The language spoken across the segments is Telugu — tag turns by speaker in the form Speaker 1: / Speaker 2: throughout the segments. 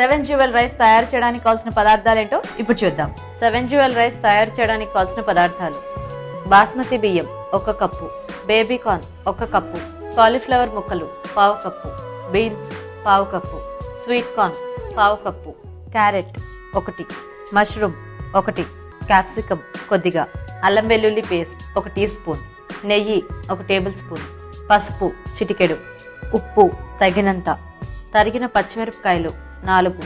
Speaker 1: సెవెన్ జ్యువెల్ రైస్ తయారు చేయడానికి కావాల్సిన పదార్థాలు ఏంటో ఇప్పుడు చూద్దాం. సెవెన్ జ్యువెల్ రైస్ తయారు చేయడానికి కావాల్సిన పదార్థాలు. బాస్మతి బియ్యం ఒక కప్పు. బేబీ కార్న్ ఒక కప్పు. కాలీఫ్లవర్ ముక్కలు పావు కప్పు. బీన్స్ పావు కప్పు. స్వీట్ కార్న్ పావు కప్పు. క్యారెట్ ఒకటి. మష్రూమ్ ఒకటి. క్యాప్సికమ్ కొద్దిగా. అల్లం వెల్లుల్లి పేస్ట్ ఒక టీ స్పూన్. నెయ్యి ఒక టేబుల్ స్పూన్. పసుపు చిటికెడు. ఉప్పు తగినంత. తరిగిన పచ్చిమిరపకాయలు నాలుగు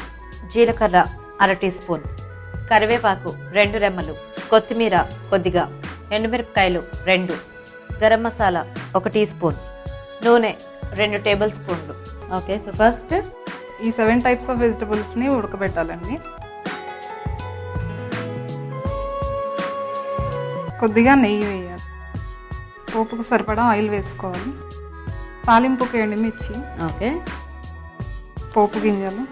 Speaker 1: జీలకర్ర అర టీ స్పూన్ కరివేపాకు రెండు రెమ్మలు కొత్తిమీర కొద్దిగా ఎండుమిరపకాయలు రెండు గరం మసాలా ఒక టీ స్పూన్ నూనె రెండు టేబుల్ స్పూన్లు. ఓకే సో ఫస్ట్
Speaker 2: ఈ సెవెన్ టైప్స్ ఆఫ్ వెజిటబుల్స్ని ఉడకబెట్టాలండి. కొద్దిగా నెయ్యి వేయాలి. పోపుకు సరిపడా ఆయిల్ వేసుకోవాలి. తాలింపుకి ఎండుమిర్చి.
Speaker 1: ఓకే.
Speaker 2: పోపు గింజలు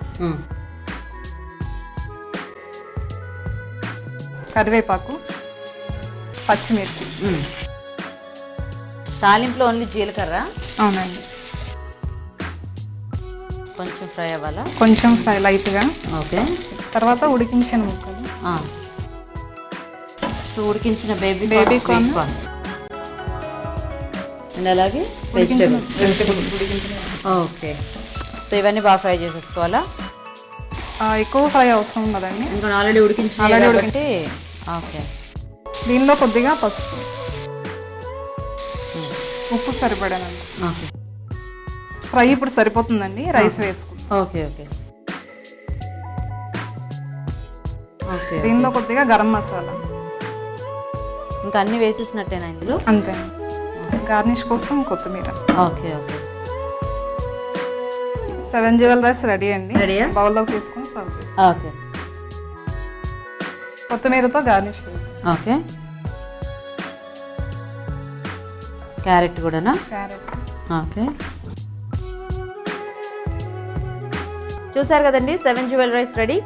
Speaker 2: కరివేపాకు పచ్చిమిర్చి.
Speaker 1: తాలింపులో ఓన్లీ జీలకర్ర?
Speaker 2: అవునండి.
Speaker 1: కొంచెం ఫ్రై అవ్వాలా?
Speaker 2: కొంచెం ఫ్రై లైట్గా.
Speaker 1: ఓకే.
Speaker 2: తర్వాత ఉడికించిన ముక్కలు.
Speaker 1: సో ఉడికించిన బేబీ
Speaker 2: Baby corn.
Speaker 1: అండ్ అలాగే వెజిటేబుల్. ఓకే. సో ఇవన్నీ బాగా ఫ్రై చేసేసుకోవాలా?
Speaker 2: ఎక్కువ ఫ్రై అవసరం ఉండదండి.
Speaker 1: ఇంకా ఆల్రెడీ ఉడికించిన
Speaker 2: Already
Speaker 1: కాబట్టి. ఓకే.
Speaker 2: దీనిలో కొద్దిగా పసుపు. ఉప్పు సరిపడానండి
Speaker 1: ఓకే.
Speaker 2: ఫ్రై ఇప్పుడు సరిపోతుందండి రైస్ వేసుకుందాం.
Speaker 1: Okay okay. ఓకే
Speaker 2: దీనిలో కొద్దిగా గరం మసాలా.
Speaker 1: ఇంకా అన్ని వేసేసినట్టేనా ఇందులో?
Speaker 2: అంతే. గార్నిష్ కోసం కొత్తిమీర.
Speaker 1: Okay okay.
Speaker 2: Seven jewel rice ready అండి.
Speaker 1: రెడీయా?
Speaker 2: బౌల్లోకి తీసుకొని సర్వ్ చేసి
Speaker 1: ఓకే.
Speaker 2: కొత్తిమీరతో గార్నిష్
Speaker 1: ఓకే. క్యారెట్ కూడానా?
Speaker 2: క్యారెట్.
Speaker 1: ఓకే. చూసారు కదండి సెవెన్ జ్యువెల్ రైస్ రెడీ.